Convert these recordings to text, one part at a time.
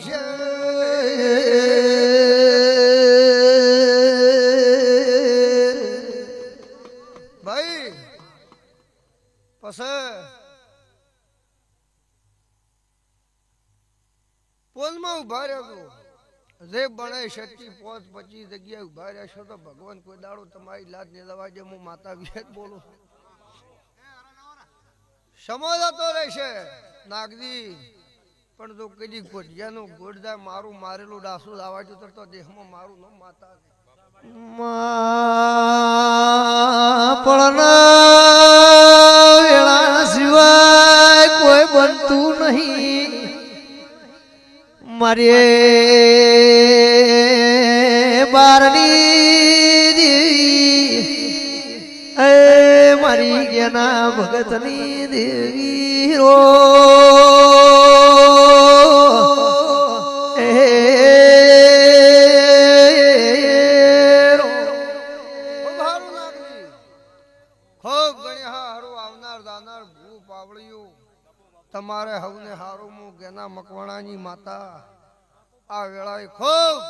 પછી પોલમાં ઊભા રહ્યો જે બને શક્તિ પોત પચીસ જગ્યાએ ઊભા રહેશો તો ભગવાન કોઈ દાડો તમારી લાજ ને જે હું માતા વિશે બોલું સમોદા તો રહેશે. નાગદી પણ જો કદી ગોઢિયાનું ગોડદા મારું મારેલું ડાસુ લાવા જો તો દેહમાં મારું ન માતા પણ સિવાય કોઈ બનતું નહીં. મારે મારી ગેના ભગતની દેવી રો. તમારે હવને હારું હું ગેના મકવાણાની માતા. આ વેળાએ ખૂબ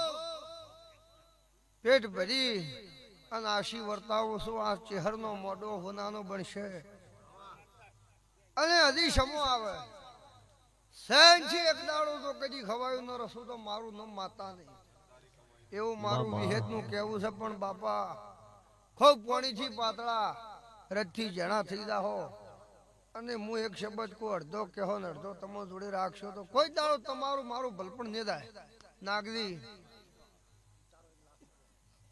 પેટ ભરી અને આશી વર્તાવું છું આ ચહેરનો મોઢો હોનાનો બનશે. અને હજી સમો આવે. છે એક દાડો તો કદી ખવાયું ન રસું તો મારું ન માતા નહીં. એવું મારું વિહેતનું કહેવું છે પણ બાપા ખૂબ પાણીથી પાતળા રથથી જણા થઈ જાહો. અને હું એક શબ્દ કો અડધો કહો ને અડધો તમે જોડે રાખશો તો કોઈ દાડો તમારું મારું ભલપણ નહીં થાય. નાગરી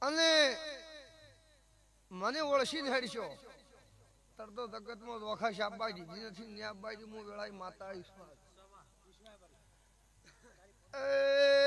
અને મને ઓળખીને હેડશો. તરતો જગતમાં વખાશ આપવા દીધી નથી ને આપબાઈ હું વેળાએ માતા આવીશ એ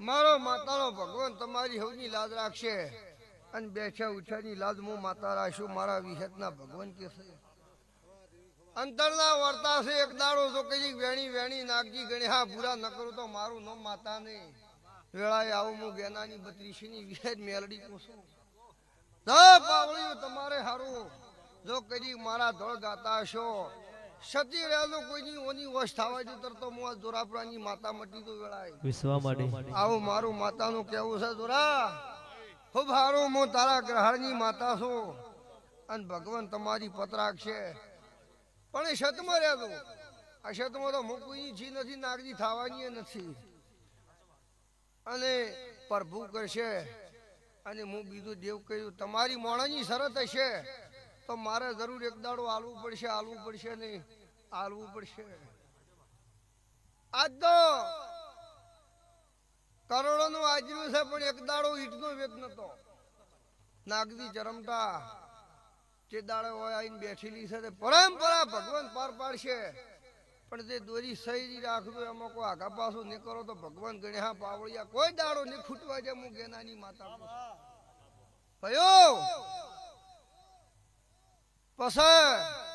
મારો માતાનો ભગવાન તમારી હવની લાજ રાખશે. અને બેઠા ઉઠાની લાજ હું માતા રાખશું. મારા વિહેતના ભગવાન કે છે. અંતરના વર્તા છે, એક દાડો તો કઈ વેણી વેણી નાગજી ગણે. હા પૂરા ન કરું તો મારું નામ માતા નહીં વેળાએ આવું હું ગેનાની બત્રીસની વિહેત મેલડી પૂછું. ના પાવળ્યું, તમારે હારું. જો કદી મારા ધોળ ગાતા હશો. સતી રહેલો કોઈની ઓની વશ થવા જો તરતો હું આ જોરાપરાની માતા મટી તો વેળાય. વિશ્વા માટે. આવો મારું માતાનું કેવું છે જોરા. ખૂબ સારું હું તારા ગ્રહણની માતા છું. અને ભગવાન તમારી પતરાક છે. પણ એ શતમાં રહેતો આ શતમાં તો હું જી નથી નાગજી થવાની નથી. અને પ્રભુ કરશે અને હું બીજું દેવ કહ્યું તમારી મોણાની શરત હશે. તો મારે જરૂર એક દાડો આલવું પડશે આલવું પડશે નહીં. આલવું પડશે. આજ તો કરોડો નું આજર્યું છે, પણ એક દાડો ઈટ નો વેત નતો નાગદી ચરમતા તે દાડે હોય આવીને બેઠેલી છે પરંપરા ભગવાન પાર પાડશે. પણ તે દોરી સહી રાખજો, એમાં કોઈ આગા પાછું નહીં કરો તો ભગવાન ગણ્યા પાવળિયા કોઈ દાડો નહીં ખૂટવા જાય હું ગેનાની માતા ભયો! પછી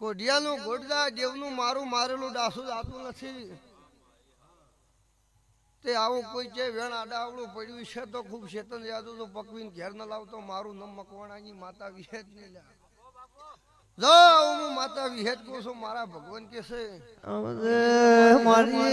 કોઢિયાનું ગોડદા દેવનું મારું મારેલું ડાસું જાતું નથી. તે આવું કોઈ જે વેણ આડાવડું પડ્યું છે તો ખૂબ શેતન યાદું તો પકવીને ઘેર ન લાવતો. મારું નમ મકવાણાની માતા વિહેત નહીં લ્યા. જો, હું માતા વિહેત કહું છું, મારા ભગવાન કે છે મારી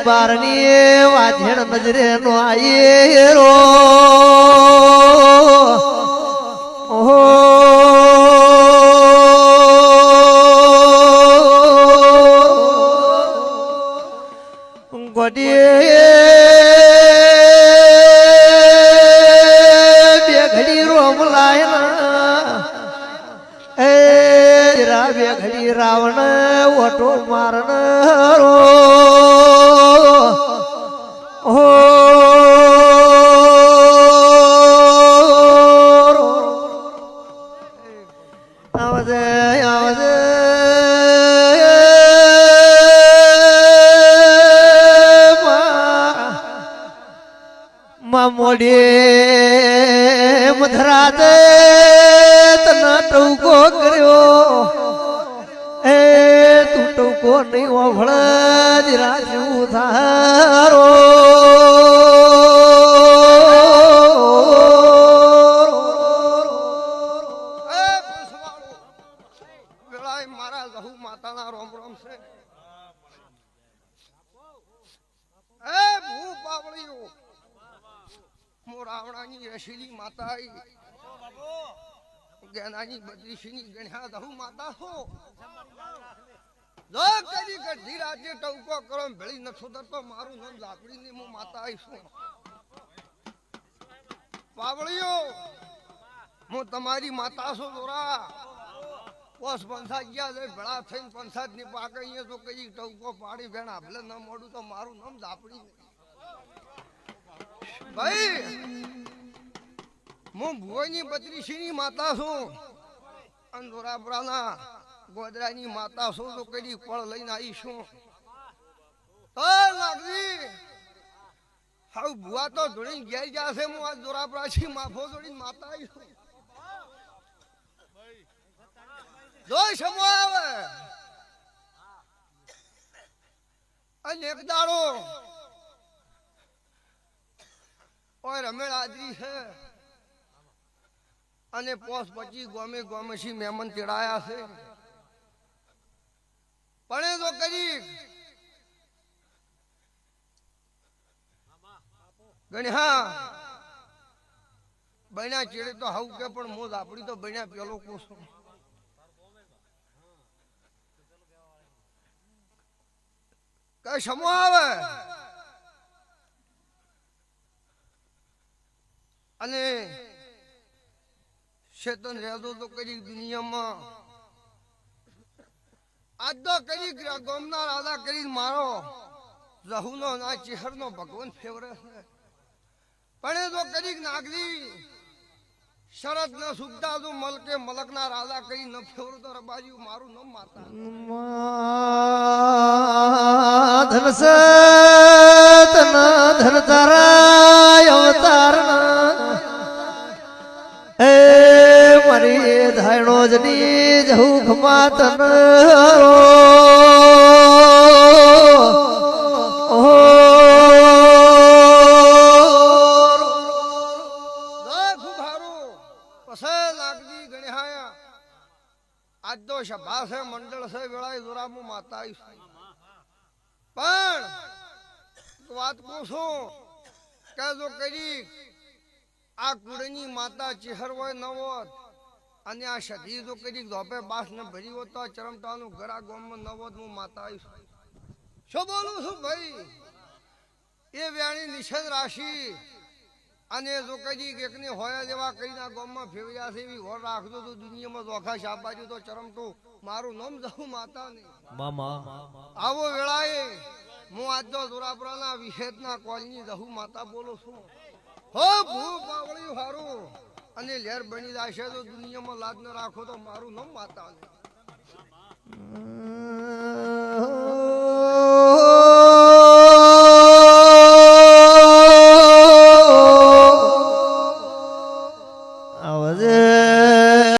મારી બારની વાજણ નજરે નો આયે રો ઓહો. ગોડીએ બે ઘડી રોમ લાયના એ રા બે ઘડી રાવણ ઓટો મારણ નહીં ઓભળ જ રાજુ થારો મારા લહુ માતાના રોમ રોમ છે. એ ભૂ પાવળીઓ. હું રસીલી માતા ગણ્યા લહુ માતા છો જો કદી મારું નામ લાકડીની હું માતા હું તમારી માતા છું દોરા પોસ પંસાદ ગયા છે ભેળા થઈને પંસાદની પાકે અહીંયા તો કઈ ટવકો પાડી ભેણા ભલે ન મોડું તો મારું નામ દાપડી ભાઈ, હું ભુવાની બત્રીસી ની માતા છું. અને દોરાપરાના ગોદરાની માતા શું તો કઈ પળ લઈને આવી શું? ભુવા તો આ દોરાપરાથી માફો જોડીને માતા આવી છું. અને એક દાડો. ઓય રમેળ હાજરી છે. અને પોસ પછી ગોમે ગોમે થી મહેમાન તેડાયા છે પણ એ તો કરી ગણી બન્યા ચીડે તો હાવ કે પણ મોજ આપડી તો બન્યા પેલો કોસો કઈ સમો આવે? અને શેતન રહેતો તો કરી દુનિયામાં આજ કઈ ગોમના રાજા કરી મારો રહુનો ના ચેહરનો ભગવાન ફેવરે પણ એ તો કદીક નાગરી શરત ન સુખતા તું મલકે મલકના રાજા કરી ન ફેવરો તો રબાજી મારું ન માતા ધન સતન ધન તારા અવતાર એ મારી ધાયણો જની જહુ ખમા તન માતા પણ વાત પૂછો કે કરી આ કુળની માતા ચેહર હોય ન અને આ સધી જો કરી ધોપે બાસ ને ભરી હોત તો આ ચરમટાનું ઘરા ગોમમાં ન હોત, હું માતા આવીશ. શું બોલું છું ભાઈ? એ વ્યાણી નિષેધ રાશિ અને જો કદી એકને હોયા જેવા કઈના ગામમાં ફેરવ્યા છે એવી હોર રાખજો તો દુનિયામાં જોખા શાબાજી તો ચરમટું મારું નામ જવું માતા નહીં આવો વેળાએ હું આજ તો દુરાપરાના વિષેદના કોલની જહુ માતા બોલું છું. હો ભૂ પાવળી હારું. અને લેર બની જશે તો દુનિયામાં લાજ ન રાખો તો મારું નામ માતા નહીં